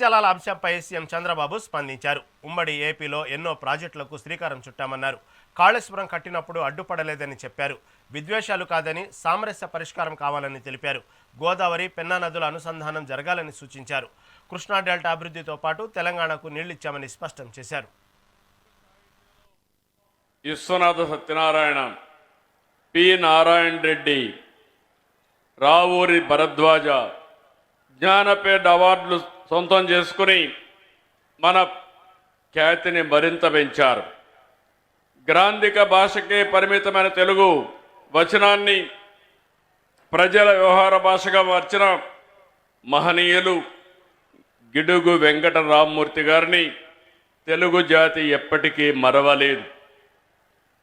జలాల అంశంపై సీఎం చంద్రబాబు స్పందించారు. ఉమ్మడి ఏపీలో ఎన్నో ప్రాజెక్టులకు శ్రీకారం చుట్టామన్నారు. కాళేశ్వరం కట్టినప్పుడు అడ్డుపడలేదని చెప్పారు. విద్వేషాలు కాదని సామరస్య పరిష్కారం కావాలని తెలిపారు. గోదావరి పెన్నా నదుల అనుసంధానం జరగాలని సూచించారు. కృష్ణా డెల్టా అభివృద్ధితో పాటు తెలంగాణకు నీళ్ళిచ్చామని స్పష్టం చేశారు. విశ్వనాథ సత్యనారాయణ పి. నారాయణ రెడ్డి రావూరి భరద్వాజ జ్ఞానపేట అవార్డులు సొంతం చేసుకుని మన ఖ్యాతిని మరింత పెంచారు. గ్రాంధిక భాషకే పరిమితమైన తెలుగు వచనాన్ని ప్రజల వ్యవహార భాషగా మార్చిన మహనీయులు గిడుగు వెంకట రామ్మూర్తి గారిని తెలుగు జాతి ఎప్పటికీ మరవలేదు.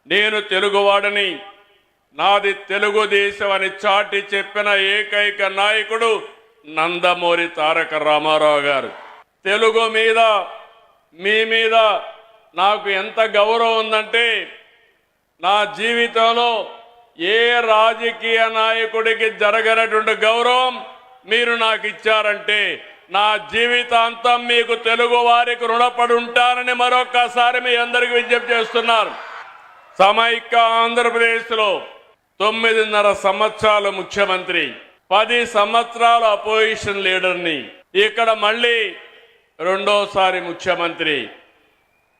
నేను తెలుగువాడని నాది తెలుగుదేశం అని చాటి చెప్పిన ఏకైక నాయకుడు నందమూరి తారక రామారావు గారు. తెలుగు మీద మీ మీద నాకు ఎంత గౌరవం ఉందంటే నా జీవితంలో ఏ రాజకీయ నాయకుడికి జరగనటువంటి గౌరవం మీరు నాకు ఇచ్చారంటే నా జీవితాంతం మీకు తెలుగు వారికి రుణపడి ఉంటానని మరొక్కసారి మీ అందరికి విజ్ఞప్తి చేస్తున్నారు. సమైక్య ఆంధ్రప్రదేశ్లో తొమ్మిదిన్నర సంవత్సరాలు ముఖ్యమంత్రి. పది సంవత్సరాల అపోజిషన్ లీడర్ని ఇక్కడ మళ్ళీ రెండోసారి ముఖ్యమంత్రి.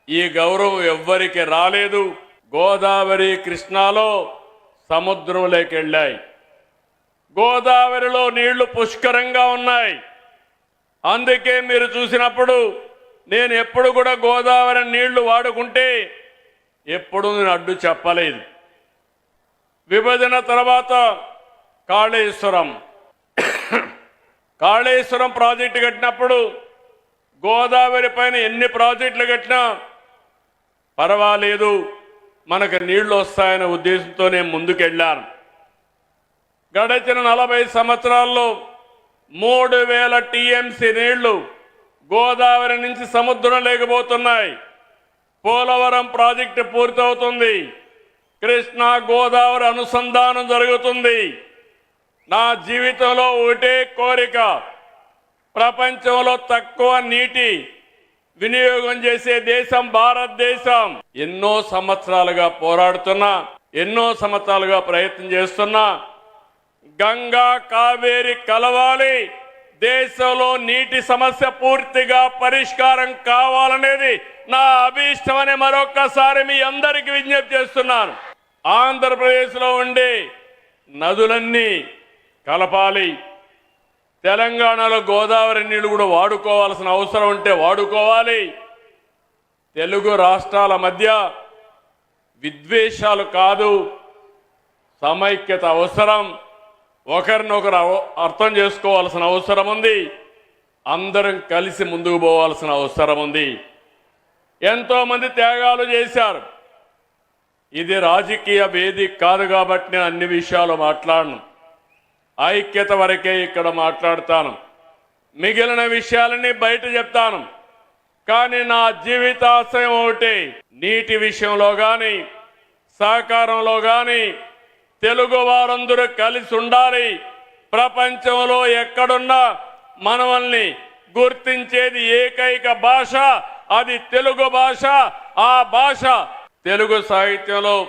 ఈ గౌరవం ఎవ్వరికి రాలేదు. గోదావరి కృష్ణాలో సముద్రంలోకి వెళ్ళాయి. గోదావరిలో నీళ్ళు పుష్కరంగా ఉన్నాయి. అందుకే మీరు చూసినప్పుడు నేను ఎప్పుడు కూడా గోదావరి నీళ్ళు వాడుకుంటే ఎప్పుడు నేను అడ్డు చెప్పలేదు. విభజన తర్వాత కాళేశ్వరం. కాళేశ్వరం ప్రాజెక్టు కట్టినప్పుడు గోదావరి పైన ఎన్ని ప్రాజెక్టులు కట్టినా పర్వాలేదు మనకు నీళ్ళు వస్తాయనే ఉద్దేశంతో నేను ముందుకెళ్ళాను గడిచిన నలభై సంవత్సరాల్లో మూడు వేల టీఎంసీ నీళ్ళు గోదావరి నుంచి సముద్రం లేకపోతున్నాయి. పోలవరం ప్రాజెక్టు పూర్తవుతుంది. కృష్ణా గోదావరి అనుసంధానం జరుగుతుంది. నా జీవితంలో ఒకటే కోరిక ప్రపంచంలో తక్కువ నీటి వినియోగం చేసే దేశం భారతదేశం. ఎన్నో సంవత్సరాలుగా పోరాడుతున్నా ఎన్నో సంవత్సరాలుగా ప్రయత్నం చేస్తున్నా గంగా కావేరి కలవాలి దేశంలో నీటి సమస్య పూర్తిగా పరిష్కారం కావాలనేది నా అభీష్టం అని మరొక్కసారి మీ అందరికీ విజ్ఞప్తి చేస్తున్నాను. ఆంధ్రప్రదేశ్లో ఉండే నదులన్నీ కలపాలి. తెలంగాణలో గోదావరి నీళ్ళు కూడా వాడుకోవాల్సిన అవసరం ఉంటే వాడుకోవాలి. తెలుగు రాష్ట్రాల మధ్య విద్వేషాలు కాదు సమైక్యత అవసరం. ఒకరినొకరు అవ- అర్థం చేసుకోవాల్సిన అవసరం ఉంది. అందరం కలిసి ముందుకు పోవాల్సిన అవసరం ఉంది. ఎంతోమంది త్యాగాలు చేశారు. ఇది రాజకీయ వేదిక కాదు కాబట్టి నేను అన్ని విషయాలు మాట్లాడను. ఐక్యత వరకే ఇక్కడ మాట్లాడతాను. మిగిలిన విషయాలని బయట చెప్తాను. కానీ నా జీవితాశయం ఒకటి నీటి విషయంలో కానీ సహకారంలో కానీ తెలుగు వారందరూ కలిసి ఉండాలి. ప్రపంచంలో ఎక్కడున్నా మనవల్ని గుర్తించేది ఏకైక భాష అది తెలుగు భాష. ఆ భాష తెలుగు సాహిత్యంలో